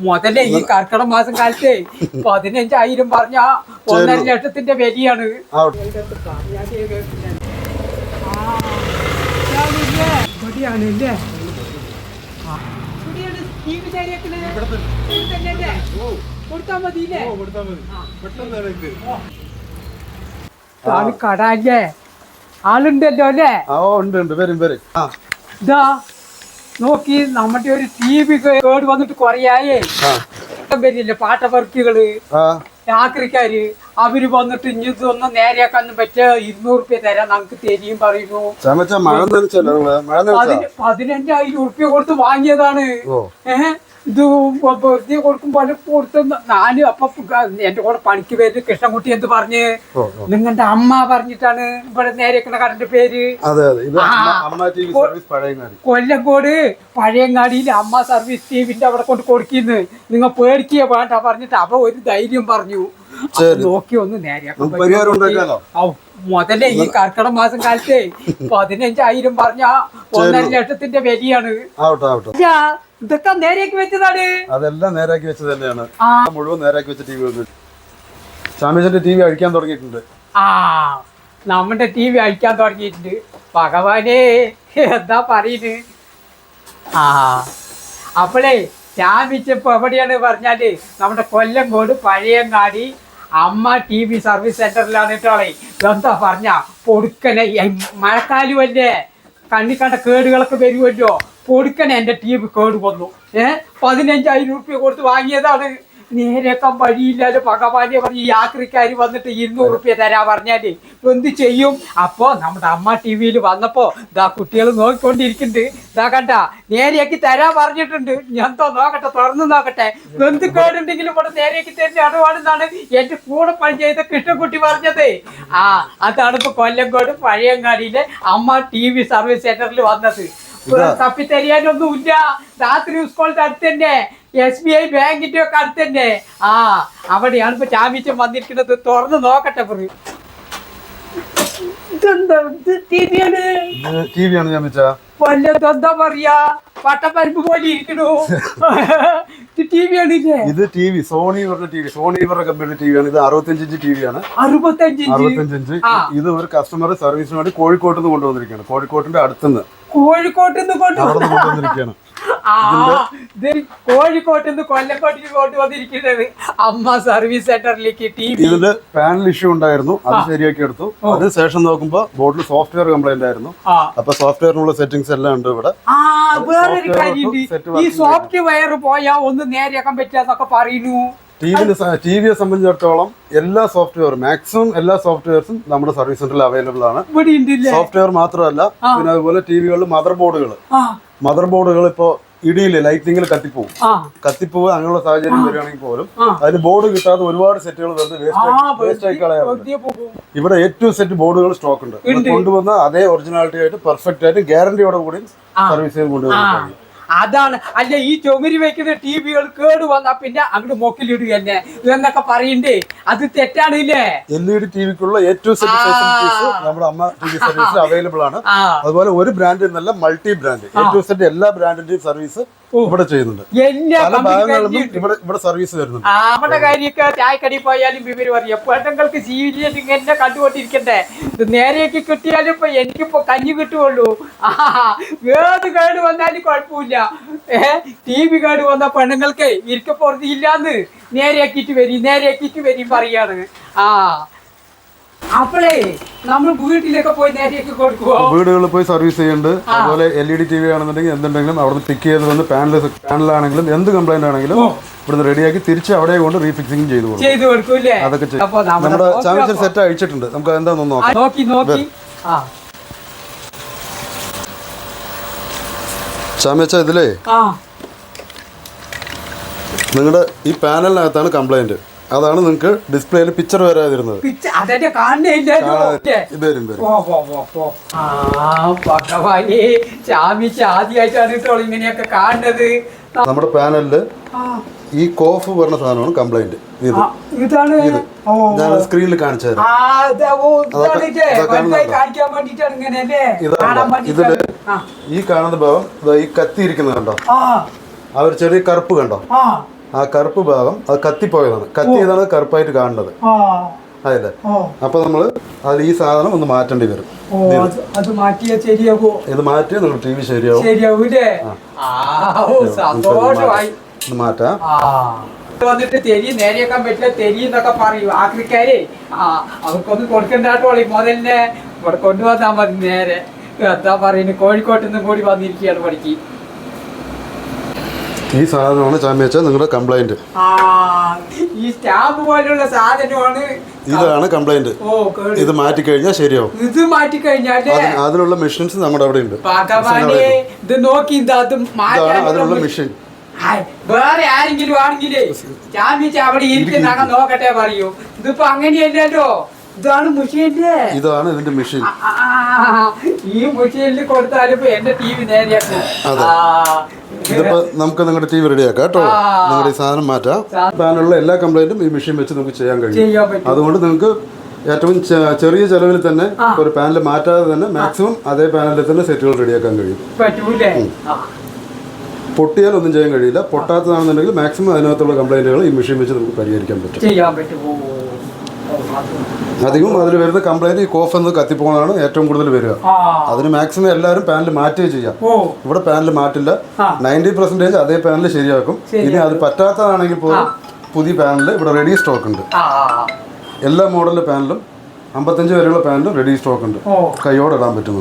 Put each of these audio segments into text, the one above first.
മുതലേ ഈ കർക്കിടക മാസം കാലത്തെ പതിനഞ്ചായിരം പറഞ്ഞ ഒന്നര ലക്ഷത്തിന്റെ വിലയാണ്. ആവട്ടെ ഇവിടെയാണ് ഇല്ലേ ആ. ഇവിടെയാണ് ഈ വിചാരിക്കണത്. ഇവിടെ തന്നെയല്ലേ? കൊടുത്താ മതിയില്ലേ? ആൾ കട അല്ലേ? ആളുണ്ടല്ലോ അല്ലേ? ആ ഓ, ഉണ്ട് ഉണ്ട്. വരും വരും. ആ. ഇതാ. നോക്കി നമ്മുടെ ഒരു ടി വി കേട് വന്നിട്ട് കൊറയായേ. വരില്ലേ പാട്ടവർക്കുകൾ ആ. ആക്രിക്കാര് അവർ വന്നിട്ട് ഇനി ഇതൊന്നും നേരെയാക്കാനും പറ്റിയ ഇരുന്നൂറ് റുപ്യ തരാൻ നമുക്ക് തരിയും പറയുന്നു. അതിന് പതിനഞ്ചായിരം റുപ്യ കൊടുത്ത് വാങ്ങിയതാണ്. ഏഹ്? ഇത് വെറുതെ കൊടുക്കും പല കൊടുത്ത് ഞാൻ അപ്പൊ എന്റെ കൂടെ പണിക്ക് പേര് കൃഷ്ണൻകുട്ടി എന്ത് പറഞ്ഞ്? നിങ്ങളുടെ അമ്മ പറഞ്ഞിട്ടാണ് ഇവിടെ നേരേക്കണ കറണ്ട് പേര്. അതെ അതെ. അമ്മ- അമ്മ സർവീസ് പഴയങ്ങാടി. കൊല്ലങ്കോട് പഴയങ്ങാടിയിൽ അമ്മ സർവീസ് ടീമിന്റെ അവിടെ കൊണ്ട് കൊടുക്കുന്നു. നിങ്ങൾ പേടിക്കുക വേണ്ട പറഞ്ഞിട്ട് അവ ഒരു ധൈര്യം പറഞ്ഞു. നോക്കി ഒന്ന്? ഔ, മുതലേ ഈ കർക്കിടക മാസം കാലത്തെ പതിനഞ്ചായിരം പറഞ്ഞ ഒന്നര ലക്ഷത്തിന്റെ വിലയാണ്. ഇതൊക്കെ നേരെയാക്കി വെച്ചതാണ്. അതെല്ലാം നേരാക്കി വെച്ചത് തന്നെയാണ്. മുഴുവൻ നേരാക്കി വെച്ച ടി വി വന്നു. ചാമ്പ്യൻസിന്റെ ടി വി അഴിക്കാൻ തുടങ്ങിയിട്ടുണ്ട്. ആ നമ്മുടെ ടി വി അഴിക്കാൻ തുടങ്ങിയിട്ടുണ്ട്. ഭഗവാനെ എന്താ പറയുന്നത് ആ അപ്പോളേ ചാമിച്ചപ്പോ എവിടെയാണ് പറഞ്ഞാൽ നമ്മുടെ Kollam Kollamkode Pazhayangadi Amma T V service സെന്ററിലാണ് കേട്ടോളെ എന്താ പറഞ്ഞ പൊടുക്കനെ മഴക്കാലുമല്ലേ കണ്ണി കണ്ട കേടുകളൊക്കെ വരുമല്ലോ? കൊടുക്കണേ എന്റെ ടി വി കേട് വന്നു. ഏഹ് പതിനഞ്ചായിരം റുപ്യ കൊടുത്ത് വാങ്ങിയതാണ്. നേരെക്കാൻ വഴിയില്ലാതെ ഭഗവാനെ പറഞ്ഞ് യാത്രക്കാർ വന്നിട്ട് ഇരുന്നൂറ് റുപ്യ തരാ പറഞ്ഞാൽ. എന്ത് ചെയ്യും? അപ്പോ നമ്മുടെ അമ്മ ടി വിയിൽ വന്നപ്പോ ദാ കുട്ടികൾ നോക്കിക്കൊണ്ടിരിക്കുന്നുണ്ട്. ദാ കണ്ട നേരെയാക്കി തരാ പറഞ്ഞിട്ടുണ്ട്. ഞാൻ നോക്കട്ടെ തുറന്നു നോക്കട്ടെ. എന്ത് കേടുണ്ടെങ്കിലും ഇവിടെ നേരെയാക്കി തരുന്ന അടവാണെന്നാണ് എന്റെ കൂടെ പണി ചെയ്ത കൃഷ്ണൻകുട്ടി പറഞ്ഞത്. ആ അതാണ് ഇപ്പൊ കൊല്ലംകോട് പഴയങ്ങാടിയിലെ അമ്മ ടി വി സർവീസ് സെന്ററിൽ വന്നത്. തപ്പിത്തരിയാനൊന്നുമില്ല രാത്രി സ്കൂളിന്റെ അടുത്ത് തന്നെ എസ് ബി ഐ ബാങ്കിന്റെ ഒക്കെ അടുത്ത് തന്നെ ആ അവിടെയാണ് ഇപ്പൊ ചാമ്പ്യൻ വന്നിരിക്കുന്നത്. തുറന്ന് നോക്കട്ടെ പറ ഇതെന്താ? ടി വി ആണ്. ചാമ്പിച്ച വല്ലതും എന്താ പറയാ? പട്ടപ്പരിപ്പ് പോലെ ഇരിക്കണു. ടി വി ആണില്ലേ? ഇത് ടി വി സോണി പറഞ്ഞ ടി വി സോണി പറഞ്ഞ കമ്പനി ടി വിയാണ് ഇത് അറുപത്തഞ്ച് ഇഞ്ച് ടി വിയാണ് ആണ് അറുപത്തഞ്ച് അറുപത്തഞ്ച് ഇഞ്ച്. ഇത് ഒരു കസ്റ്റമർ സർവീസിന് വേണ്ടി കോഴിക്കോട്ട് നിന്ന് കൊണ്ടുവന്നിരിക്കുകയാണ്. കോഴിക്കോട്ടിന്റെ അടുത്തുനിന്ന്. കോഴിക്കോട്ട് നിന്ന് കൊണ്ടുവന്നിരിക്കുകയാണ്. കോഴിക്കോട്ട് നിന്ന് കൊല്ലക്കോട്ടിൽ കൊണ്ടുവന്നിരിക്കുന്നത് അമ്മ സർവീസ് സെന്ററിലേക്ക് ഇതിൽ പാനൽ ഇഷ്യൂ ഉണ്ടായിരുന്നു. അത് ശരിയാക്കി എടുത്തു. അതിനുശേഷം നോക്കുമ്പോൾ ബോർഡിൽ സോഫ്റ്റ്വെയർ കംപ്ലൈന്റ് ആയിരുന്നു. അപ്പൊ സോഫ്റ്റ്വെയറിനുള്ള സെറ്റിംഗ്സ് എല്ലാം ഉണ്ട് ഇവിടെ. ആ വേറൊരു software കാര്യമുണ്ട് ഈ സോഫ്റ്റ്വെയർ പോയാ ഒന്ന് നേരെയാക്കാൻ പറ്റാന്നൊക്കെ പറയുന്നു. ടി വിന് ടി വിയെ സംബന്ധിച്ചിടത്തോളം എല്ലാ സോഫ്റ്റ്വെയറും മാക്സിമം എല്ലാ സോഫ്റ്റ്വെയർസും നമ്മുടെ സർവീസ് സെന്ററിൽ അവൈലബിൾ ആണ്. സോഫ്റ്റ്വെയർ മാത്രമല്ല പിന്നെ അതുപോലെ ടി വികളിൽ മദർ ബോർഡുകൾ ആ. മദർ ബോർഡുകൾ ഇപ്പോൾ ഇടിയിൽ ലൈറ്റിങ്ങിൽ കത്തിപ്പോവും. ആ. കത്തിപ്പോവുക അങ്ങനെയുള്ള സാഹചര്യം വരികയാണെങ്കിൽ പോലും അതിന് ബോർഡ് കിട്ടാതെ ഒരുപാട് സെറ്റുകൾ വെറുതെ വേസ്റ്റ് ആയി കളയാറുണ്ട് ഇവിടെ ഏറ്റവും സെറ്റ് ബോർഡുകൾ സ്റ്റോക്ക് ഉണ്ട്. കൊണ്ടുവന്ന അതേ ഒറിജിനാലിറ്റി ആയിട്ട് പെർഫെക്റ്റ് ആയിട്ട് ഗ്യാരണ്ടിയോടെ കൂടി സർവീസ് കൊണ്ടുവരുന്നത് അതാണ്. അല്ല ഈ ചുമരി വെക്കുന്ന ടി വികൾ കേട് വന്നാ പിന്നെ അങ്ങോട്ട് മൊക്കിലിടുക തന്നെ എന്നൊക്കെ പറയണ്ടേ? അത് തെറ്റാണില്ലേ? എൽ ഇ ഡി ഏറ്റവും നമ്മുടെ അമ്മ ടി വി സർവീസിൽ അവൈലബിൾ ആണ്. അതുപോലെ ഒരു ബ്രാൻഡ് എന്നല്ല മൾട്ടി ബ്രാൻഡ് സെറ്റ് എല്ലാ ബ്രാൻഡിന്റെയും സർവീസ് ഇവിടെ ചെയ്യുന്നുണ്ട്. പല ഇവിടെ ഇവിടെ സർവീസ് നമ്മുടെ കാര്യമൊക്കെ ചായക്കടി പോയാലും വിവരം അറിയാം. പെണ്ണുങ്ങൾക്ക് ജീവിതം ഇങ്ങനെ കണ്ടുകൊണ്ടിരിക്കണ്ടേ? നേരെയൊക്കെ കിട്ടിയാലും ഇപ്പൊ എനിക്കിപ്പോ കഞ്ഞി കിട്ടുള്ളൂ ഏത് കേട് വന്നാലും കുഴപ്പമില്ല. ഏ ടി വി കേട് വന്ന പെണ്ണുങ്ങൾക്ക് ഇരിക്കപ്പുറത്തില്ലാന്ന് നേരെയാക്കിട്ട് വരും നേരെയാക്കിട്ട് വരും പറയാണ്. ആ. അപ്പോഴേ നമ്മൾ വീട്ടിലൊക്കെ പോയി നേരെയാക്കി കൊടുക്കുവോ? വീടുകളിൽ പോയി സർവീസ് ചെയ്യുന്നുണ്ട് അതുപോലെ L E D T V ആണെന്നുണ്ടെങ്കിൽ എന്തുണ്ടെങ്കിലും അവിടെ പിക്ക് ചെയ്ത് വന്ന് പാനൽ പാനലാണെങ്കിലും എന്ത് കംപ്ലൈന്റ് ആണെങ്കിലും ഇവിടുന്ന് റെഡിയാക്കി തിരിച്ച് അവിടെ കൊണ്ട് റീഫിക്സിംഗ് ചെയ്തു കൊടുക്കും. അതൊക്കെ നമ്മുടെ ചാമ്പ്യൻഷിപ്പ് സെറ്റ് അഴിച്ചിട്ടുണ്ട്. നമുക്ക് എന്താണെന്ന് നോക്കാം. നോക്കി നോക്കി. ആ. ചാമ്പ്യച്ച ഇതിലേ? നിങ്ങളുടെ ഈ പാനലിനകത്താണ് കംപ്ലൈന്റ് അതാണ് നിങ്ങൾക്ക് ഡിസ്പ്ലേയിൽ പിക്ചർ വരാതിരുന്നത്. വരും വരും. ഭഗവാനെ ചാമിച്ച് ആദ്യമായിട്ടാണ് കേട്ടോ ഇങ്ങനെയൊക്കെ കാണുന്നത്. നമ്മുടെ പാനലിൽ ഈ കോഫ് പറഞ്ഞ സാധനമാണ് കംപ്ലൈന്റ് ഇത്. ഇതാണ്. ഞാൻ സ്ക്രീനിൽ കാണിച്ചു തരാം ഇതിൽ ഈ കാണുന്ന ഭാഗം ഈ കത്തി ഇരിക്കുന്നത് കണ്ടോ? ആ. ഒരു ചെറിയ കറുപ്പ് കണ്ടോ? ആ. കറുപ്പ് ഭാഗം അത് കത്തിപ്പോയതാണ്. കത്തിയതാണ് കറുപ്പായിട്ട് കാണുന്നത് അതല്ലേ അപ്പൊ നമ്മൾ അത് ഈ സാധനം ഒന്ന് മാറ്റേണ്ടി വരും. ഇത് അത് മാറ്റിയാ ശരിയാകോ ഇത് മാറ്റി നിങ്ങൾ ടി വി ശരിയാവും. ഇത് മാറ്റാം വന്നിട്ട് തെരി നേരെയൊക്കെ പറ്റില്ല തെരി എന്നൊക്കെ പറയും. ആക്രിക്കാരെ അവർക്കൊന്നും കൊടുക്കണ്ടാട്ടോളി മുതലിനെ. ഇവിടെ കൊണ്ടുവന്നാ മതി നേരെ. എന്താ പറയുന്നത് കോഴിക്കോട്ട് നിന്നും കൂടി വന്നിരിക്കുകയാണ് പണിക്ക്. ഈ സാധനമാണ് ചാമ്യച്ച നിങ്ങളുടെ കംപ്ലൈന്റ് ഈ സ്റ്റാമ്പ് പോലുള്ള സാധനമാണ്. ഇതാണ് കംപ്ലൈന്റ്. ഇത് മാറ്റി കഴിഞ്ഞാൽ ശരിയാവും. ഇത് മാറ്റി കഴിഞ്ഞാൽ അതിനുള്ള മെഷീൻസ് നമ്മുടെ അവിടെ ഉണ്ട്. ഇത് നോക്കി അതിനുള്ള മെഷീൻ വേറെ ആരെങ്കിലും ആണെങ്കിലേ ചാമ്പിച്ച് അവിടെ ഇരിക്കുന്ന നോക്കട്ടെ പറയൂ. ഇതിപ്പോ അങ്ങനെയല്ലല്ലോ. ഇതാണ് മുഷീന്റെ ഇതാണ് ഇതിന്റെ മെഷീൻ. ഈ മുഷീനിൽ കൊടുത്താലും എന്റെ ടി വി നേരെയാക്കും അതെ. ആ, ഇതിപ്പോ നമുക്ക് നിങ്ങളുടെ ടി വി റെഡിയാക്കാം കേട്ടോ. നിങ്ങളുടെ ഈ സാധനം മാറ്റാം. താനുള്ള എല്ലാ കംപ്ലൈന്റും ഈ മെഷീൻ വെച്ച് നമുക്ക് ചെയ്യാൻ കഴിയും. അതുകൊണ്ട് നിങ്ങൾക്ക് ഏറ്റവും ചെറിയ ചെലവിൽ തന്നെ ഒരു പാനൽ മാറ്റാതെ തന്നെ മാക്സിമം അതേ പാനലിൽ തന്നെ സെറ്റുകൾ റെഡിയാക്കാൻ കഴിയും. പൊട്ടിയാൽ ഒന്നും ചെയ്യാൻ കഴിയില്ല. പൊട്ടാത്തതാണെന്നുണ്ടെങ്കിൽ മാക്സിമം അതിനകത്തുള്ള കംപ്ലൈന്റുകൾ ഈ മെഷീൻ വെച്ച് നമുക്ക് പരിഹരിക്കാൻ പറ്റും. അധികം അതിൽ വരുന്ന കംപ്ലൈന്റ് ഈ കോഫ് എന്ന് കത്തിപ്പോകുന്നതാണ് ഏറ്റവും കൂടുതൽ വരിക. അതിന് മാക്സിമം എല്ലാവരും പാനൽ മാറ്റുകയും ചെയ്യാം. ഇവിടെ പാനൽ മാറ്റില്ല. നയന്റി പെർസെന്റേജ് അതേ പാനൽ ശരിയാക്കും. ഇനി അത് പറ്റാത്തതാണെങ്കിൽ പോലും പുതിയ പാനൽ ഇവിടെ റെഡി സ്റ്റോക്ക് ഉണ്ട്. എല്ലാ മോഡലിലെ പാനലും അമ്പത്തഞ്ച് വരെയുള്ള പാനലും റെഡി സ്റ്റോക്ക് ഉണ്ട്. കൈയോടെ ഇടാൻ പറ്റുന്നു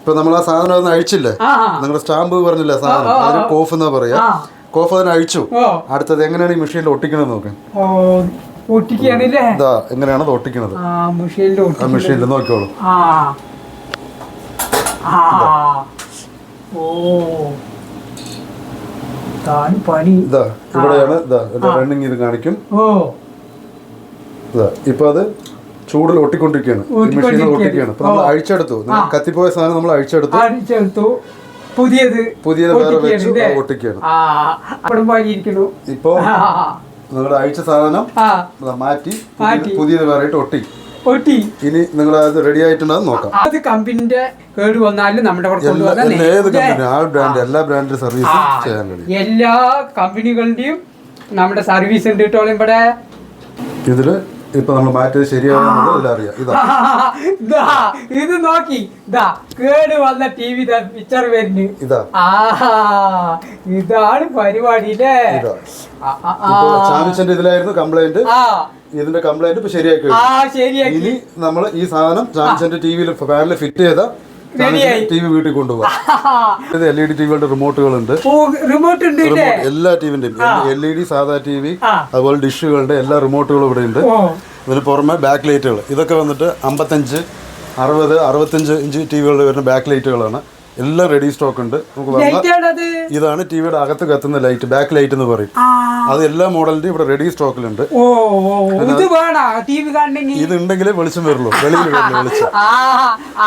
ഇപ്പൊ നമ്മൾ ആ സാധനം ഒന്ന് അഴിച്ചില്ലേ? നിങ്ങളുടെ സ്റ്റാമ്പ് പറഞ്ഞില്ലേ സാധനം? അതിന് കോഫ് എന്നാ പറയാ. കോഫ് അതിന് അഴിച്ചു. അടുത്തത് എങ്ങനെയാണ് ഈ മെഷീനിൽ ഒട്ടിക്കണമെന്ന് നോക്കാൻ ഇതാ എങ്ങനെയാണ് ഒട്ടിക്കുന്നത് ഒട്ടിക്കണത്? ആ മെഷീനിൽ നോക്കിയോളൂ ഇതാ. ഇവിടെയാണ് ഇതാ റണ്ണിങ് ഇത് കാണിക്കും. ഇതാ ഇപ്പൊ അത് ചൂടിൽ ഒട്ടിക്കൊണ്ടിരിക്കുകയാണ്. മെഷീനിൽ ഒട്ടിക്കൊണ്ടിരിക്കുകയാണ്. ഒട്ടിക്കുകയാണ്. ഇപ്പൊ നമ്മൾ അഴിച്ചെടുത്തു. കത്തിപ്പോയ സാധനം നമ്മൾ അഴിച്ചെടുത്തു. പുതിയത് പുതിയത് വേറെ വെച്ച് ഒട്ടിക്കുകയാണ് ഇപ്പൊ നിങ്ങളുടെ അഴിച്ച സാധനം മാറ്റി പുതിയത്. വേറെ ഒട്ടി. ഒട്ടി. ഇനി നിങ്ങൾ അത് റെഡി ആയിട്ടുണ്ടെന്ന് നോക്കാം. അത് കമ്പനിന്റെ കേട് വന്നാലും നമ്മുടെ ഏത് കമ്പനി ആ ബ്രാൻഡ് എല്ലാ ബ്രാൻഡ് സർവീസ് സർവീസും ചെയ്യാൻ കഴിയും. എല്ലാ കമ്പനികളുടെയും നമ്മുടെ സർവീസ് ഉണ്ട് കേട്ടോ ഇവിടെ. ഇതിൽ ഇപ്പൊ നമ്മൾ മാറ്റിയത് ശരിയാവുന്നത് ഇതിലറിയാം. ഇതാ. ദാ, ഇത് നോക്കി. ദാ കേട് വന്ന ടി വി പിക്ചർ വരുന്നു. ഇതാ. ഇതാണ് പരിപാടി അല്ലേ ഇതാ. ഇപ്പൊ ഇതിലായിരുന്നു കംപ്ലൈന്റ് ഇതിന്റെ കംപ്ലൈന്റ് ഇപ്പൊ ശരിയാക്കി ഇനി നമ്മൾ ഈ സാധനം സാംസങ്ങിന്റെ ടിവിയിൽ ഫാനിൽ ഫിറ്റ് ചെയ്ത. ടി വി വീട്ടിൽ കൊണ്ടുപോകാം എൽ ഇ ഡി ടിവികളുടെ റിമോട്ടുകളുണ്ട്. റിമോട്ട് ഉണ്ട് എല്ലാ ടിവിന്റെയും എൽ ഇ ഡി സാധാ ടി വി അതുപോലെ ഡിഷുകളുടെ എല്ലാ റിമോട്ടുകളും ഇവിടെ ഉണ്ട്. ഇതിന് പുറമെ ബാക്ക് ലൈറ്റുകൾ ഇതൊക്കെ വന്നിട്ട് അമ്പത്തഞ്ച് അറുപത് അറുപത്തഞ്ച് ഇഞ്ച് ടി വികളിൽ വരുന്ന ബാക്ക് ലൈറ്റുകളാണ് എല്ലാം റെഡി സ്റ്റോക്ക് ഉണ്ട്. നമുക്ക് ഇതാണ് ടിവിയുടെ അകത്ത് കത്തുന്ന ലൈറ്റ് ബാക്ക് ലൈറ്റ് എന്ന് പറയും. അത് എല്ലാ മോഡലിന്റെ ഇവിടെ റെഡി സ്റ്റോക്കിലുണ്ട് ഇത് ഉണ്ടെങ്കിലേ വെളിച്ചം വരുള്ളൂ. വെളിയിൽ വെളിച്ചം. ആ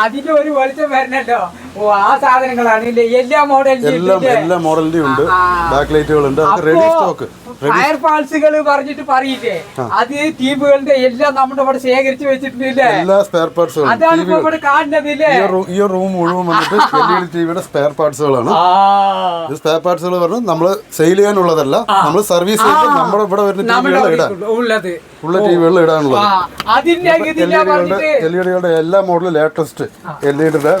അതിന് ഒരു വെളിച്ചം വരണല്ലോ. ഓ ആ സാധനങ്ങളാണ്. എല്ലാ മോഡലിലും എല്ലാം എല്ലാ മോഡലിന്റെയും ഉണ്ട്. ബാക്ക് ലൈറ്റുകളുണ്ട് ഉണ്ട്. റെഡി സ്റ്റോക്ക് ഫയർ പാൾസുകൾ പറഞ്ഞിട്ട് പറയില്ലേ? അത് ടീമുകളുടെ എല്ലാം നമ്മുടെ ഇവിടെ ശേഖരിച്ചു വെച്ചിട്ടില്ലേ എല്ലാ സ്പെയർ പാർട്സുകളും അതാണ് ഇപ്പൊ ഇവിടെ കാണുന്നതില്ലേ ഈ റൂം മുഴുവൻ വന്നിട്ട് എൽ ടിവിയുടെ സ്പെയർ പാർട്സുകളാണ് ആ. ഇത് സ്പെയർ പാർട്സുകൾ പറഞ്ഞാൽ നമ്മൾ സെയിൽ ചെയ്യാനുള്ളതല്ല നമ്മൾ സർവീസ് ചെയ്ത് നമ്മുടെ ഇവിടെ വരുന്ന ടിവികളിൽ ഇടാൻ ഉള്ള ടിവികളിൽ ഇടാനുള്ളത്. എൽ ഇ ഡികളുടെ എല്ലാ മോഡലും ലേറ്റസ്റ്റ് എൽ ഇ ഡിയുടെ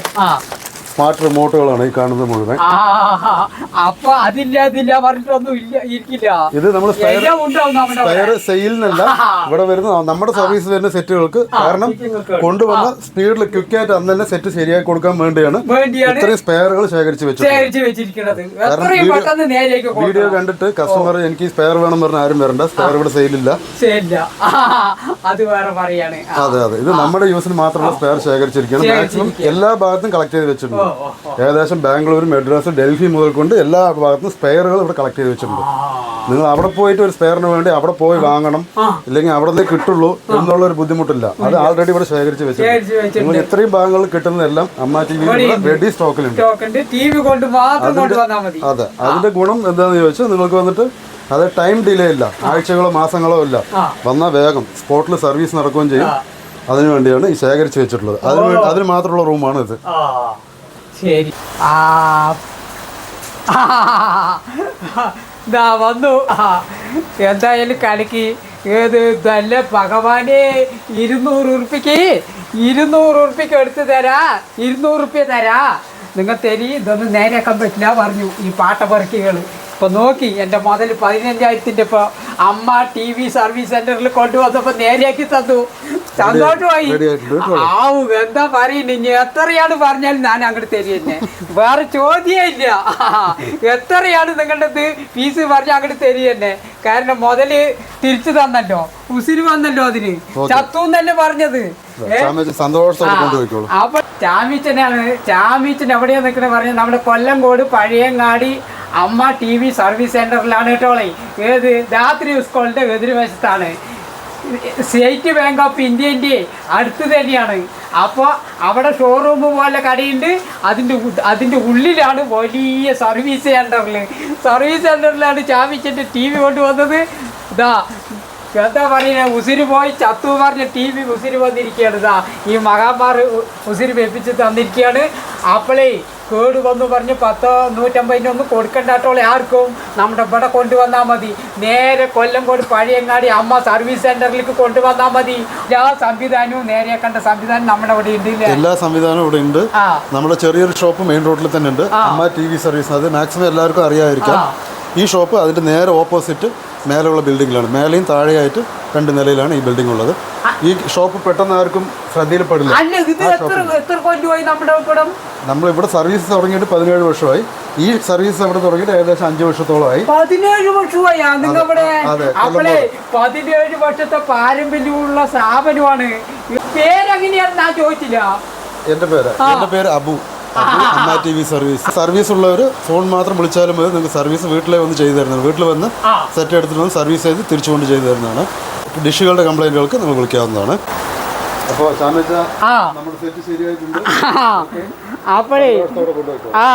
സ്മാർട്ട് റിമോട്ടുകളാണ് ഈ കാണുന്നത് മുഴുവൻ. അപ്പൊ അതില്ല അതില്ല പറഞ്ഞിട്ടൊന്നും ഇല്ല ഇരിക്കില്ല. ഇത് നമ്മൾ സെയിലിനല്ല ഇവിടെ വരുന്ന നമ്മുടെ സർവീസ് വരുന്ന സെറ്റുകൾക്ക് കാരണം കൊണ്ടുവന്ന സ്പീഡിൽ ക്വിക്കായിട്ട് അന്ന് തന്നെ സെറ്റ് ശരിയാക്കി കൊടുക്കാൻ വേണ്ടിയാണ് ഇത്രയും സ്പെയറുകൾ ശേഖരിച്ചു വെച്ചു ശേഖരിച്ച് വെച്ചിരിക്കുന്നത്. വീഡിയോ- കണ്ടിട്ട് കസ്റ്റമർ എനിക്ക് സ്പെയർ വേണം പറഞ്ഞ ആരും വരണ്ട. സ്പെയർ ഇവിടെ സെയിലില്ല അത് വേറെ പറയാണ്. അതെ അതെ. ഇത് നമ്മുടെ യൂസിന് മാത്രമുള്ള സ്പെയർ ശേഖരിച്ചിരിക്കുന്നത് മാക്സിമം എല്ലാ ഭാഗത്തും കളക്ട് ചെയ്ത് വെച്ചിട്ടുണ്ട്. ഏകദേശം ബാംഗ്ലൂർ മെഡ്രാസ് ഡൽഹി മുതൽ കൊണ്ട് എല്ലാ ഭാഗത്തും സ്പെയറുകൾ ഇവിടെ കളക്ട് ചെയ്ത് വെച്ചിട്ടുണ്ട്. നിങ്ങൾ അവിടെ പോയിട്ട് ഒരു സ്പെയറിന് വേണ്ടി അവിടെ പോയി വാങ്ങണം. ഇല്ലെങ്കിൽ അവിടെ നിന്ന് കിട്ടുള്ളൂ എന്നുള്ള ഒരു ബുദ്ധിമുട്ടില്ല. അത് ആൾറെഡി ഇവിടെ ശേഖരിച്ച് വെച്ചിട്ടുണ്ട്. നിങ്ങൾ ഇത്രയും ഭാഗങ്ങൾ കിട്ടുന്നതെല്ലാം അമ്മ ടി വി റെഡി സ്റ്റോക്കിലുണ്ട് അതെ. അതിന്റെ ഗുണം എന്താണെന്ന് ചോദിച്ചാൽ നിങ്ങൾക്ക് വന്നിട്ട് അത് ടൈം ഡിലേ ഇല്ല. ആഴ്ചകളോ മാസങ്ങളോ ഇല്ല. വന്ന വന്നാൽ വേഗം സ്പോട്ടിൽ സർവീസ് നടക്കുകയും ചെയ്യും. അതിനു വേണ്ടിയാണ് ഈ ശേഖരിച്ച് വെച്ചിട്ടുള്ളത്. അതിന് അതിന് മാത്രമുള്ള റൂമാണ് ഇത് ശരി. ആ. ദാ വന്നു. എന്തായാലും കളിക്ക് ഏത് നല്ല ഭഗവാനെ ഇരുന്നൂറ് ഉറുപ്പിക്ക് ഇരുന്നൂറ് ഉറുപ്പിക്ക് എടുത്ത് തരാ. ഇരുന്നൂറ് ഉറുപ്പ്യ തരാ. നിങ്ങൾ തരി ഇതൊന്നും നേരെയാക്കാൻ പറ്റില്ല പറഞ്ഞു. ഈ പാട്ടപ്പറക്കികൾ ഇപ്പൊ നോക്കി എന്റെ മുതൽ പതിനഞ്ചായിരത്തിന്റെ ഇപ്പോൾ അമ്മ ടി വി സർവീസ് സെന്ററിൽ കൊണ്ടുവന്നപ്പോൾ നേരെയാക്കി തന്നു. സന്തോഷമായി. ആവും. എന്താ പറയുന്നത് ഇനി എത്രയാണ് പറഞ്ഞാലും ഞാൻ അങ്ങോട്ട് തരുന്നെ വേറെ ചോദ്യം ഇല്ല എത്രയാണ് നിങ്ങളുടെ ഫീസ് പറഞ്ഞാൽ അങ്ങോട്ട് തരുന്നെ കാരണം മുതൽ തിരിച്ചു തന്നല്ലോ. ഉസിര് വന്നല്ലോ അതിന്. ചത്തു എന്നല്ലേ പറഞ്ഞത്? അപ്പൊ ചാമീച്ചനാണ്. ചാമീച്ചൻ എവിടെയാ നിൽക്കണേ പറഞ്ഞത് നമ്മുടെ Kollamkode Pazhayangadi Amma T V service സെന്ററിലാണ് കേട്ടോളെ. ഏത്? രാത്രി സ്കൂളിന്റെ എതിർവശത്താണ്. സ്റ്റേറ്റ് ബാങ്ക് ഓഫ് ഇന്ത്യന്റെ അടുത്ത് തന്നെയാണ്. അപ്പോൾ അവിടെ ഷോറൂം പോലെ കടയുണ്ട്. അതിന്റെ അതിന്റെ ഉള്ളിലാണ് വലിയ സർവീസ് സെന്ററിൽ സർവീസ് സെന്ററിലാണ് ചാമിച്ചന്റെ ടി വി കൊണ്ടുവന്നത്. ഇതാ എന്താ പറയുന്നത് ഉസിര് പോയി ചത്തു പറഞ്ഞ ടി വി ഉസിര് വന്നിരിക്കുകയാണ്. ഇതാ ഈ മഹാമാർ ഉസിര് വെപ്പിച്ച് തന്നിരിക്കുകയാണ്. അപ്പോളേ കേട് വന്നു പറഞ്ഞ് പത്തോ നൂറ്റമ്പതിനൊന്നും കൊടുക്കണ്ടാട്ടോളെ ആർക്കും. നമ്മുടെ ഇവിടെ കൊണ്ടുവന്നാൽ മതി. നേരെ കൊല്ലംകോട് പഴയങ്ങാടി അമ്മ സർവീസ് സെന്ററിലേക്ക് കൊണ്ടുവന്നാൽ മതി. എല്ലാ സംവിധാനവും നേരെ കണ്ട സംവിധാനം നമ്മുടെ ഇവിടെ ഉണ്ട്? എല്ലാ സംവിധാനവും ഇവിടെ ഉണ്ട്. നമ്മുടെ ചെറിയൊരു ഷോപ്പ് മെയിൻ റോഡിൽ തന്നെ ഉണ്ട്. Amma T V service. അത് മാക്സിമം എല്ലാവർക്കും അറിയാമായിരിക്കാം ഈ ഷോപ്പ് അതിന്റെ നേരെ ഓപ്പോസിറ്റ് മേലെയുള്ള ബിൽഡിങ്ങിലാണ്. മേലെയും താഴെയായിട്ട് രണ്ട് നിലയിലാണ് ഈ ബിൽഡിംഗ് ഉള്ളത്. ഈ ഷോപ്പ് പെട്ടെന്ന് ആർക്കും ശ്രദ്ധയിൽപ്പെടില്ല. ഇവിടെ സർവീസ് തുടങ്ങിയിട്ട് പതിനേഴ് വർഷമായി. ഈ സർവീസ് അവിടെ തുടങ്ങിയിട്ട് ഏകദേശം അഞ്ചു വർഷത്തോളമായി. പതിനേഴ് വർഷമായി. അപ്പോളേ പതിനേഴ് വർഷത്തെ പാരമ്പര്യമുള്ള സ്ഥാപനമാണ്. പേരെങ്ങനെയാണെന്ന് ഞാൻ ചോദിച്ചില്ല. എന്റെ പേര്. എന്റെ പേര് Abu. Abu Amma T V service. Service ഉള്ളവർ ഫോൺ മാത്രം വിളിച്ചാലും മതി. നിങ്ങൾക്ക് സർവീസ് വീട്ടിലേ വന്ന് ചെയ്തു തരുന്നത് വീട്ടിൽ വന്ന് സെറ്റ് എടുത്തിട്ട് വന്ന് സർവീസ് ചെയ്ത് തിരിച്ചുകൊണ്ട് ചെയ്തു തരുന്നതാണ്. ഡിഷുകളുടെ കംപ്ലൈന്റുകൾക്ക് നിങ്ങൾ വിളിക്കാവുന്നതാണ്. അപ്പോൾ നമ്മുടെ സെറ്റ് ശരിയായിട്ടുണ്ട്. അപ്പോഴേ ആ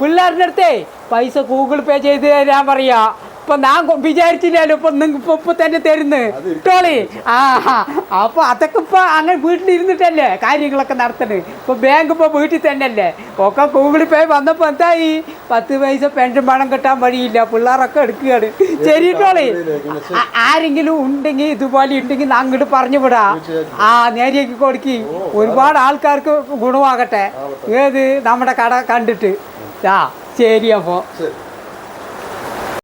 പിള്ളേരുടെ അടുത്തേ പൈസ ഗൂഗിൾ പേ ചെയ്ത് തരാൻ പറയാ. ഇപ്പൊ ഞാൻ വിചാരിച്ചില്ലല്ലോ ഇപ്പൊ നിങ്ങൾ ഇപ്പൊ തന്നെ തരുന്നു. ടോളി ആ ആ. അപ്പൊ അതൊക്കെ ഇപ്പൊ അങ്ങനെ വീട്ടിലിരുന്നിട്ടല്ലേ കാര്യങ്ങളൊക്കെ നടത്തണ്. ഇപ്പൊ ബാങ്ക് ഇപ്പൊ വീട്ടിൽ തന്നെ അല്ലേ ഒക്കെ ഗൂഗിൾ പേ വന്നപ്പോ എന്തായി? പത്ത് പൈസ പെൻഷൻ പണം കിട്ടാൻ വഴിയില്ല. പിള്ളേരൊക്കെ എടുക്കുകയാണ്. ശരി ടോളി. ആരെങ്കിലും ഉണ്ടെങ്കിൽ ഇതുപോലെ ഉണ്ടെങ്കിൽ ഞാൻ അങ്ങോട്ട് പറഞ്ഞു വിടാ. ആ നേരിയൊക്കെ കൊടുക്കി. ഒരുപാട് ആൾക്കാർക്ക് ഗുണമാകട്ടെ. ഏത്? നമ്മുടെ കട കണ്ടിട്ട്. ആ ശരി അപ്പോൾ